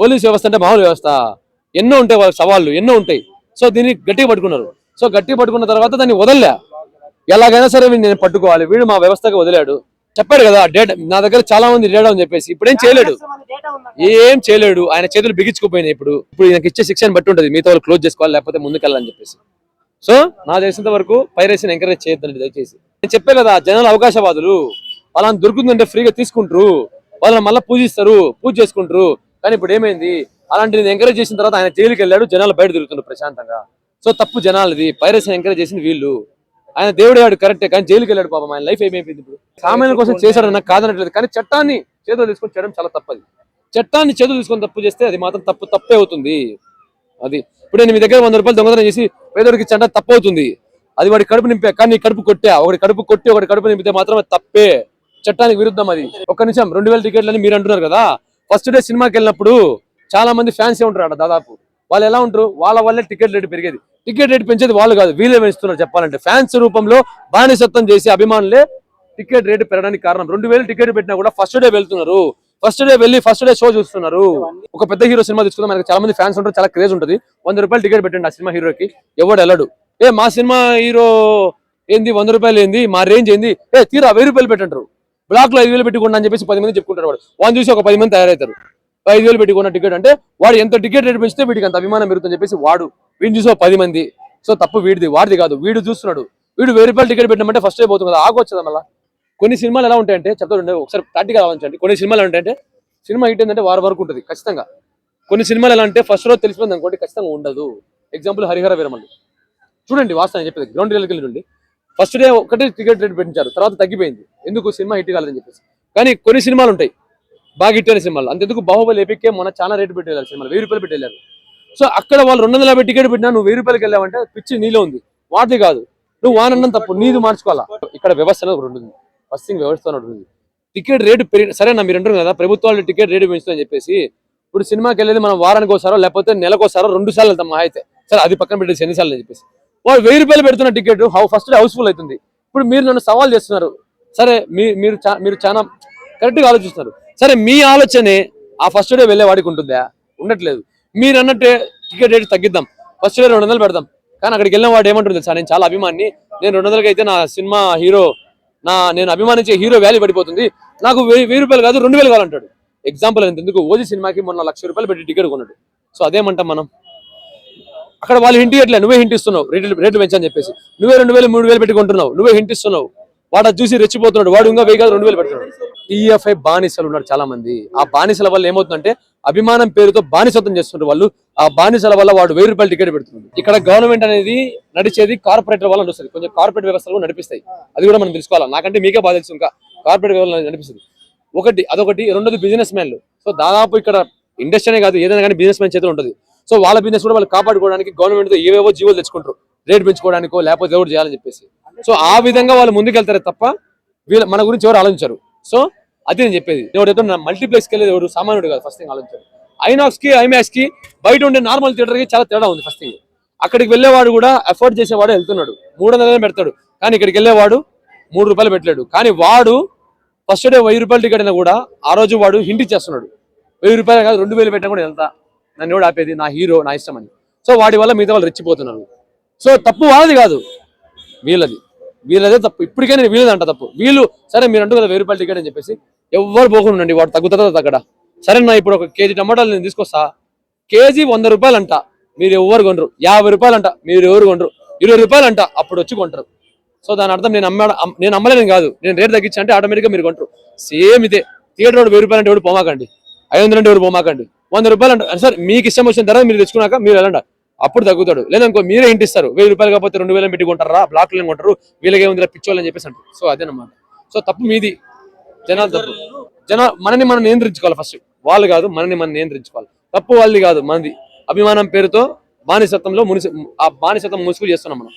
Police వ్యవస్థ అంటే మామూలు వ్యవస్థ. ఎన్నో ఉంటాయి వాళ్ళ సవాళ్ళు ఎన్నో ఉంటాయి. సో దీన్ని గట్టిగా పట్టుకున్నారు. సో గట్టిగా పట్టుకున్న తర్వాత దాన్ని వదలలే. ఎలాగైనా సరే నేను పట్టుకోవాలి. వీడు మా వ్యవస్థకి వదిలాడు. చెప్పాడు కదా డేటా నా దగ్గర చాలా మంది డేటా అని చెప్పేసి ఇప్పుడేం చేయలేడు. ఏం చేయలేడు. ఆయన చేతులు బిగించుకుపోయినాయి ఇప్పుడు. ఇప్పుడు ఈయనకి ఇచ్చే శిక్షను బట్టి ఉంటుంది. మిగతా వాళ్ళు క్లోజ్ చేసుకోవాలి లేకపోతే ముందుకెళ్ళాలని చెప్పేసి. సో నా తెలిసినంత వరకు పైరసీని ఎంకరేజ్ చేయొద్దండి దయచేసి. నేను చెప్పే కదా జనాలు అవకాశవాదులు. వాళ్ళని దొరుకుతుందంటే ఫ్రీగా తీసుకుంటారు. వాళ్ళని మళ్ళీ పూజిస్తారు పూజ చేసుకుంటారు. కానీ ఇప్పుడు ఏమైంది? అలాంటిది ఎంకరేజ్ చేసిన తర్వాత ఆయన జైలుకి వెళ్ళాడు జనాలు బయట తిరుగుతున్నారు ప్రశాంతంగా. సో తప్పు జనాలది పైరసీని ఎంకరేజ్ చేసింది వీళ్ళు. ఆయన దేవుడు వాడు కరెక్టే కానీ జైలుకి వెళ్ళాడు పాపం ఆయన లైఫ్ ఏమైపోయింది ఇప్పుడు? సామాన్యుల కోసం చేశాడన్న కాదనట్లేదు కానీ చట్టాన్ని చేతులు తీసుకొని చేయడం చాలా తప్పది. చట్టాన్ని చేతులు తీసుకొని తప్పు చేస్తే అది మాత్రం తప్పు తప్పే అవుతుంది. అది. ఇప్పుడు నేను మీ దగ్గర వంద రూపాయలు దొంగతనం చేసి పేదోడికి చంట తప్పు అవుతుంది. అది వాడి కడుపు నింపే కానీ కడుపు కొట్టా ఒకటి కడుపు కొట్టి ఒకటి కడుపు నింపితే మాత్రం తప్పే. చట్టానికి విరుద్ధం అది. ఒక్క నిమిషం రెండు వేల టికెట్లు అని మీరు అంటున్నారు కదా? ఫస్ట్ డే సినిమాకి వెళ్ళినప్పుడు చాలా మంది ఫ్యాన్స్ ఉంటారు అక్కడ దాదాపు. వాళ్ళు ఎలా ఉంటారు? వాళ్ళ వల్లే టికెట్ రేటు పెరిగేది. టికెట్ రేటు పెంచేది వాళ్ళు కాదు వీళ్ళే పెంచుతున్నారు చెప్పాలంటే. ఫ్యాన్స్ రూపంలో బానిసత్వం చేసి అభిమానులే టికెట్ రేటు పెరగడానికి కారణం. రెండు వేలు టికెట్ పెట్టినా కూడా ఫస్ట్ డే వెళ్తున్నారు. ఫస్ట్ డే వెళ్ళి ఫస్ట్ డే షో చూస్తున్నారు. ఒక పెద్ద హీరో సినిమా తీసుకుందాం. మనకి చాలా మంది ఫ్యాన్స్ ఉంటారు చాలా క్రేజ్ ఉంటుంది. వంద రూపాయలు టికెట్ పెట్టండి ఆ సినిమా హీరోకి ఎవడు వెళ్ళడు. ఏ మా సినిమా హీరో ఏంది? వంద రూపాయలు ఏంది? మా రేంజ్ ఏంది? ఏ తీరా వెయ్యి రూపాయలు పెట్టంటారు. బ్లాక్లో ఐదు వేలు పెట్టుకోండి అని చెప్పేసి పది మంది చెప్పుకుంటారు వాడు. వాడిని చూసి ఒక పది మంది తయారవుతారు. ఐదు వేలు పెట్టుకున్న టికెట్ అంటే వాడు ఎంత టికెట్ రేట్ పెంచితే వీడికి అంత అభిమానం పెరుగుతుందని చెప్పేసి వాడు వీడిని చూసి ఒక పది మంది. సో తప్పు వీడిది వాడిది కాదు. వీడు చూస్తున్నాడు. వీడు వెయ్యి రూపాయలు టికెట్ పెట్టినామంటే ఫస్ట్ అయిపోతుంది కదా ఆగొచ్చదా మళ్ళీ. కొన్ని సినిమాలు ఎలా ఉంటాయంటే చెప్తాడు ఒకసారి ప్రాక్టికల్ ఆలోచించండి. కొన్ని సినిమాలు ఎలా ఉంటాయంటే సినిమా హిట్ ఏంటంటే వారం వరకు ఉంటుంది ఖచ్చితంగా. కొన్ని సినిమాలు ఎలా అంటే ఫస్ట్ రోజు తెలిసిపోయింది అనుకోండి ఖచ్చితంగా ఉండదు. ఎగ్జాంపుల్ హరిహర వీరమల్లి. చూడండి వాస్తవం చెప్పేది. గ్రౌండ్ వెళ్ళి చూడండి. ఫస్ట్ డే ఒకటి టికెట్ రేట్ పెంచారు తర్వాత తగ్గిపోయింది. ఎందుకు సినిమా హిట్ కాలేదని చెప్పేసి. కానీ కొన్ని సినిమాలు ఉంటాయి బాగా హిట్ అయిన సినిమాలు. అంతెందుకు బాహుబలి ఎపిక్కే మొన్న చాలా రేటు పెట్టి వెళ్ళారు సినిమాలు వెయ్యి రూపాయలు పెట్టి వెళ్ళారు. సో అక్కడ వాళ్ళు రెండు వందల యాభై టికెట్ పెట్టినా నువ్వు వెయ్యి రూపాయలకి వెళ్ళావంటే పిచ్చి నీలో ఉంది. వాటిది కాదు. నువ్వు వానన్నం తప్పు నీది మార్చుకోవాలా? ఇక్కడ వ్యవస్థ అనేది ఒకటి ఉంటుంది. ఫస్ట్ థింగ్ వ్యవస్థ ఉంటుంది. టికెట్ రేటు పెరిగి సరే నా మీరు అంటారు కదా ప్రభుత్వాలు టికెట్ రేటు పెంచుతుందని చెప్పేసి ఇప్పుడు సినిమాకి వెళ్ళేది మనం వారానికి ఒకసారో లేకపోతే నెలకోసారో రెండు సార్లు వెళ్తాం మా అయితే. సరే అది పక్కన పెట్టేసి ఎన్నిసార్లు అని చెప్పేసి. వాడు వెయ్యి రూపాయలు పెడుతున్న ticket how first day Housefull అవుతుంది. ఇప్పుడు మీరు నన్ను సవాల్ చేస్తున్నారు. సరే మీ మీరు చా- మీరు చాలా కరెక్ట్గా ఆలోచిస్తున్నారు. సరే మీ ఆలోచనే ఆ ఫస్ట్ డే వెళ్ళే వాడికి ఉంటుందా? ఉండట్లేదు. మీరు అన్నట్టే టికెట్ రేట్ తగ్గిద్దాం. ఫస్ట్ డే రెండు వందలు పెడదాం కానీ అక్కడికి వెళ్ళిన వాడు ఏమంటుంది సార్ నేను చాలా అభిమాని నేను రెండు వందలకి అయితే నా సినిమా హీరో నా నేను అభిమానించే హీరో వాల్యూ పడిపోతుంది. నాకు వెయ్యి వెయ్యి రూపాయలు కాదు రెండు వేలు కావాలంటాడు. ఎగ్జాంపుల్ ఎంత ఎందుకు? ఓజీ సినిమాకి మొన్న లక్ష రూపాయలు పెట్టి టికెట్ కొన్నాడు. సో అదేమంటాం మనం? అక్కడ వాళ్ళు హింట్ ఇవ్వట్లే నువ్వే హింట్ ఇస్తున్నావు రేట్లు రేట్లు పెంచని చెప్పేసి. నువ్వే రెండు వేలు మూడు వేలు పెట్టుకుంటున్నావు నువ్వే హింట్ ఇస్తున్నావు. వాడు అది చూసి రెచ్చిపోతున్నాడు వాడు ఇంకా వెయ్యి రెండు వేలు పెడుతున్నాడు టీఎఫ్ఐ బానిసలు ఉన్నారు చాలా మంది ఆ బానిసల వల్ల ఏమవుతుందంటే అభిమానం పేరుతో బానిసత్వం చేస్తున్నారు వాళ్ళు. ఆ బానిసల వల్ల వాడు వెయ్యి రూపాయలు టికెట్ పెడుతుంది ఇక్కడ గవర్నమెంట్ అనేది నడిచేది కార్పొరేటర్ వల్ల నడుస్తుంది. కొంచెం కార్పొరేట్ వ్యవస్థలు నడిపిస్తాయి. అది కూడా మనం తెలుసుకోవాలి? నాకంటే మీకే బాధ తెలుసు ఇంకా కార్పొరేట్ వ్యవస్థ నడిపిస్తుంది. ఒకటి అదొకటి రెండోది బిజినెస్ మ్యాన్లు సో దాదాపు ఇక్కడ ఇండస్ట్రీనే కాదు ఏదైనా కానీ బిజినెస్ మ్యాన్ చేతిలో ఉంటుంది. సో వాళ్ళ బిజినెస్ కూడా వాళ్ళు కాపాడుకోవడానికి గవర్నమెంట్తో ఏవేవో జీవోలు తెచ్చుకుంటారు. రేట్ పెంచుకోవడానికో లేకపోతే ఎవరు చేయాలని చెప్పేసి. సో ఆ విధంగా వాళ్ళు ముందుకెళ్తారే తప్ప వీళ్ళ మన గురించి ఎవరు ఆలోచించారు. సో అది నేను చెప్పేది. ఎవరైతే మల్టీప్లెక్స్కి వెళ్ళేది ఎవరు? సామాన్యుడు కాదు ఫస్ట్ థింగ్ ఆలోచించారు. ఐనాక్స్కి కి కి బయట ఉండే నార్మల్ థియేటర్కి చాలా తేడా ఉంది ఫస్ట్ థింగ్ అక్కడికి వెళ్ళేవాడు కూడా ఎఫోర్డ్ చేసేవాడు వెళ్తున్నాడు. మూడు వందలనే పెడతాడు. కానీ ఇక్కడికి వెళ్ళేవాడు మూడు రూపాయలు పెట్టలేడు. కానీ వాడు ఫస్ట్ డే వెయ్యి రూపాయలు టికెట్ అయినా కూడా ఆ రోజు వాడు హింట్ చేస్తున్నాడు వెయ్యి రూపాయలు కాదు రెండు వేలు పెట్టినా కూడా వెళ్తా. నన్ను ఎవడు ఆపేది? నా హీరో నా ఇష్టం అని. సో వాడి వల్ల మిగతా వాళ్ళు రెచ్చిపోతున్నారు. సో తప్పు వాళ్ళది కాదు. వీళ్ళది. వీళ్ళదే తప్పు. ఇప్పటికైనా వీళ్ళది అంట తప్పు. వీళ్ళు సరే మీరు అంటూ కదా వెయ్యి రూపాయలు టికెట్ అని చెప్పేసి ఎవ్వరు పోకుండా ఉండండి వాడు తగ్గుతుందో తగ్గడా. సరే నా ఇప్పుడు ఒక కేజీ టమాటాలు నేను తీసుకొస్తా. కేజీ వంద రూపాయలు అంట. మీరు ఎవరు కొనరు. యాభై రూపాయలు అంట. మీరు ఎవరు కొనరు. ఇరవై రూపాయలు అంట. అప్పుడు వచ్చి కొంటారు. సో దాని అర్థం నేను అమ్మ నేను అమ్మలేను కాదు. నేను రేట్ తగ్గించా అంటే ఆటోమేటిక్గా మీరు కొంటారు. సేమ్ ఇదే. థియేటర్ వాడు వెయ్యి రూపాయలు అంటే ఎవరు పోమాకండి? ఐదు వందలు అంటే ఎవరు పోమాకండి? వంద రూపాయలు అంటారు సార్ మీకు ఇష్టం వచ్చిన తర్వాత మీరు తెచ్చుకున్నాక మీరు వెళ్ళండి. అప్పుడు తగ్గుతాడు. లేదనుకో మీరే ఇంటిస్తారు వెయ్యి రూపాయలు కాకపోతే రెండు వేలు పెట్టి కొంటారా? బ్లాక్లు కొంటారు? వీళ్ళకి ఏముంది పిచ్చోళ్ళు అని చెప్పేసి అంటారు. సో అదేనమాట సో తప్పు మీది. జనాలు తప్పు. జన మనని మనం నియంత్రించుకోవాలి ఫస్ట్ వాళ్ళు కాదు మనని మనం నియంత్రించుకోవాలి. తప్పు వాళ్ళది కాదు మనది. అభిమానం పేరుతో బానిసత్వంలో మునిసి ఆ బానిసత్వం ముసుగు చేస్తున్నాం మనం.